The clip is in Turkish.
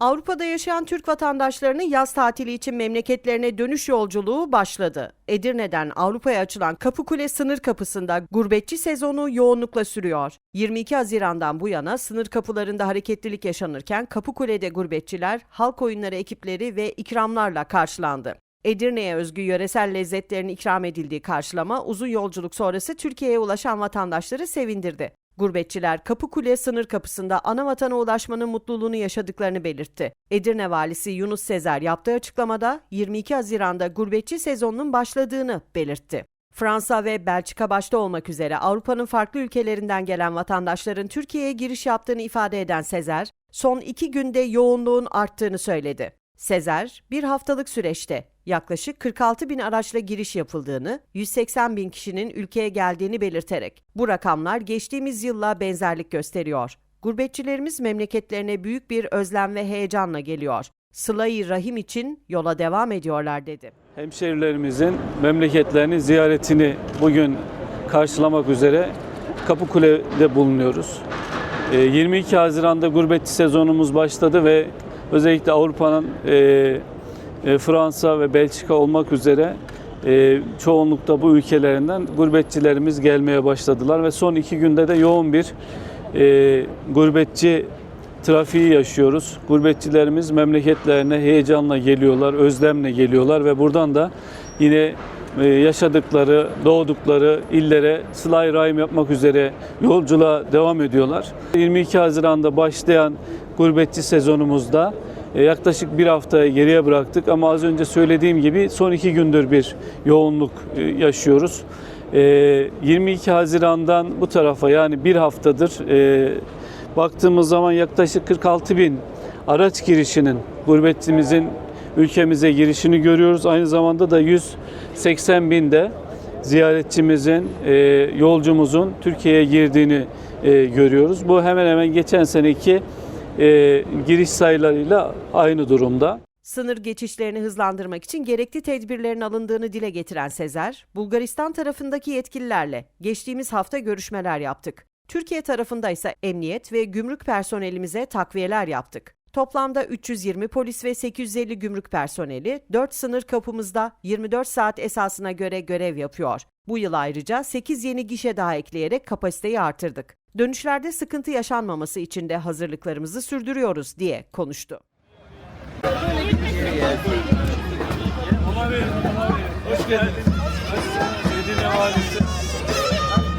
Avrupa'da yaşayan Türk vatandaşlarının yaz tatili için memleketlerine dönüş yolculuğu başladı. Edirne'den Avrupa'ya açılan Kapıkule sınır kapısında gurbetçi sezonu yoğunlukla sürüyor. 22 Haziran'dan bu yana sınır kapılarında hareketlilik yaşanırken Kapıkule'de gurbetçiler halk oyunları ekipleri ve ikramlarla karşılandı. Edirne'ye özgü yöresel lezzetlerin ikram edildiği karşılama uzun yolculuk sonrası Türkiye'ye ulaşan vatandaşları sevindirdi. Gurbetçiler Kapıkule sınır kapısında ana vatana ulaşmanın mutluluğunu yaşadıklarını belirtti. Edirne valisi Yunus Sezer yaptığı açıklamada 22 Haziran'da gurbetçi sezonunun başladığını belirtti. Fransa ve Belçika başta olmak üzere Avrupa'nın farklı ülkelerinden gelen vatandaşların Türkiye'ye giriş yaptığını ifade eden Sezer, son iki günde yoğunluğun arttığını söyledi. Sezer, bir haftalık süreçte yaklaşık 46 bin araçla giriş yapıldığını, 180 bin kişinin ülkeye geldiğini belirterek bu rakamlar geçtiğimiz yılla benzerlik gösteriyor. Gurbetçilerimiz memleketlerine büyük bir özlem ve heyecanla geliyor. Sıla-i Rahim için yola devam ediyorlar dedi. Hemşerilerimizin memleketlerini ziyaretini bugün karşılamak üzere Kapıkule'de bulunuyoruz. Ee, 22 Haziran'da gurbetçi sezonumuz başladı ve özellikle Avrupa'nın e, Fransa ve Belçika olmak üzere e, çoğunlukta bu ülkelerinden gurbetçilerimiz gelmeye başladılar ve son iki günde de yoğun bir e, gurbetçi trafiği yaşıyoruz. Gurbetçilerimiz memleketlerine heyecanla geliyorlar, özlemle geliyorlar ve buradan da yine e, yaşadıkları, doğdukları illere sıla rahim yapmak üzere yolculuğa devam ediyorlar. 22 Haziran'da başlayan gurbetçi sezonumuzda e, yaklaşık bir haftayı geriye bıraktık ama az önce söylediğim gibi son iki gündür bir yoğunluk e, yaşıyoruz. E, 22 Haziran'dan bu tarafa yani bir haftadır e, baktığımız zaman yaklaşık 46 bin araç girişinin gurbetçimizin ülkemize girişini görüyoruz. Aynı zamanda da 180 bin de ziyaretçimizin, e, yolcumuzun Türkiye'ye girdiğini e, görüyoruz. Bu hemen hemen geçen seneki e, giriş sayılarıyla aynı durumda. Sınır geçişlerini hızlandırmak için gerekli tedbirlerin alındığını dile getiren Sezer, Bulgaristan tarafındaki yetkililerle geçtiğimiz hafta görüşmeler yaptık. Türkiye tarafında ise emniyet ve gümrük personelimize takviyeler yaptık. Toplamda 320 polis ve 850 gümrük personeli 4 sınır kapımızda 24 saat esasına göre görev yapıyor. Bu yıl ayrıca 8 yeni gişe daha ekleyerek kapasiteyi artırdık. Dönüşlerde sıkıntı yaşanmaması için de hazırlıklarımızı sürdürüyoruz diye konuştu. Hoş geldiniz. Edirne Valisi